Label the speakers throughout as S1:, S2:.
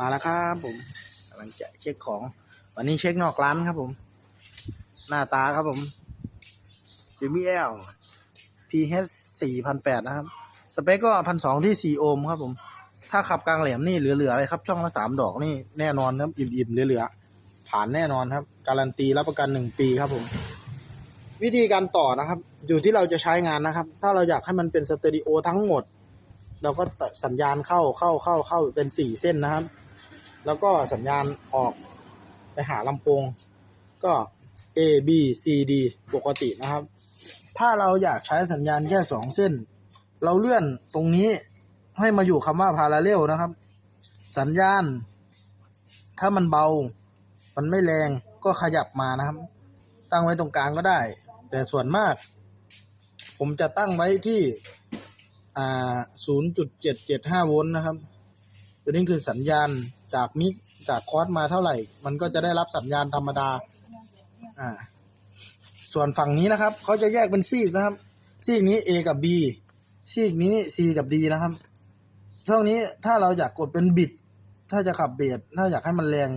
S1: มาแล้วครับผมกำลังจะเช็คของ วันนี้เช็คนอกร้านครับผม หน้าตาครับผม CBL PH สี่พันแปดนะครับ สเปคก็พันสองที่สี่โอห์มครับผม ถ้าขับกลางแหลมนี่เหลือๆเลยครับ ช่องละสามดอกนี่แน่นอนครับอิ่มๆเหลือๆผ่านแน่นอนครับ การันตีรับประกันหนึ่งปีครับผม วิธีการต่อนะครับ อยู่ที่เราจะใช้งานนะครับ ถ้าเราอยากให้มันเป็นสเตอริโอทั้งหมด เราก็สัญญาณเข้าเข้าเข้าเข้าเป็นสี่เส้นนะครับ แล้วก็สัญญาณออกไปหาลำโพงก็ A B C D ปกตินะครับ ถ้าเราอยากใช้สัญญาณแค่สองเส้น เราเลื่อนตรงนี้ให้มาอยู่คำว่าพาราเรลนะครับ สัญญาณ ถ้ามันเบา มันไม่แรงก็ขยับมานะครับ ตั้งไว้ตรงกลางก็ได้ แต่ส่วนมาก ผมจะตั้งไว้ที่อ่า0.775 โวลต์นะครับ ตัวนี้คือสัญญาณ จากมิกจากคอร์สมาเท่าไหร่ มันก็จะได้รับสัญญาณธรรมดา อ่า ส่วนฝั่งนี้นะครับเขาจะแยกเป็นซีกนะครับ ซีกนี้ A กับ B ซีกนี้ C กับ D นะครับ ช่วงนี้ถ้าเราอยากกดเป็นบิด ถ้าจะขับเบสถ้าอยากให้มันแรง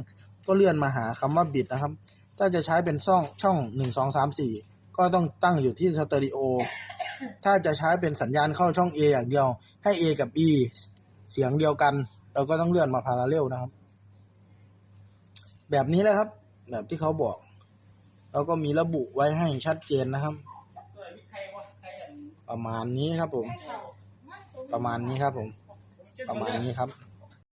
S1: ก็เลื่อนมาหาคำว่าบิดนะครับ ถ้าจะใช้เป็นช่องช่องหนึ่งสองสามสี่ก็ต้องตั้งอยู่ที่สเตอริโอ ถ้าจะใช้เป็นสัญญาณเข้าช่อง A อย่างเดียว ให้ A กับ E เสียงเดียวกัน เราก็ต้องเลื่อนมาพาราเรลนะครับ แบบนี้แหละครับ แบบที่เขาบอกแล้วก็มีระบุไว้ให้ชัดเจนนะครับ ประมาณนี้ครับผม ประมาณนี้ครับผม ประมาณนี้ครับ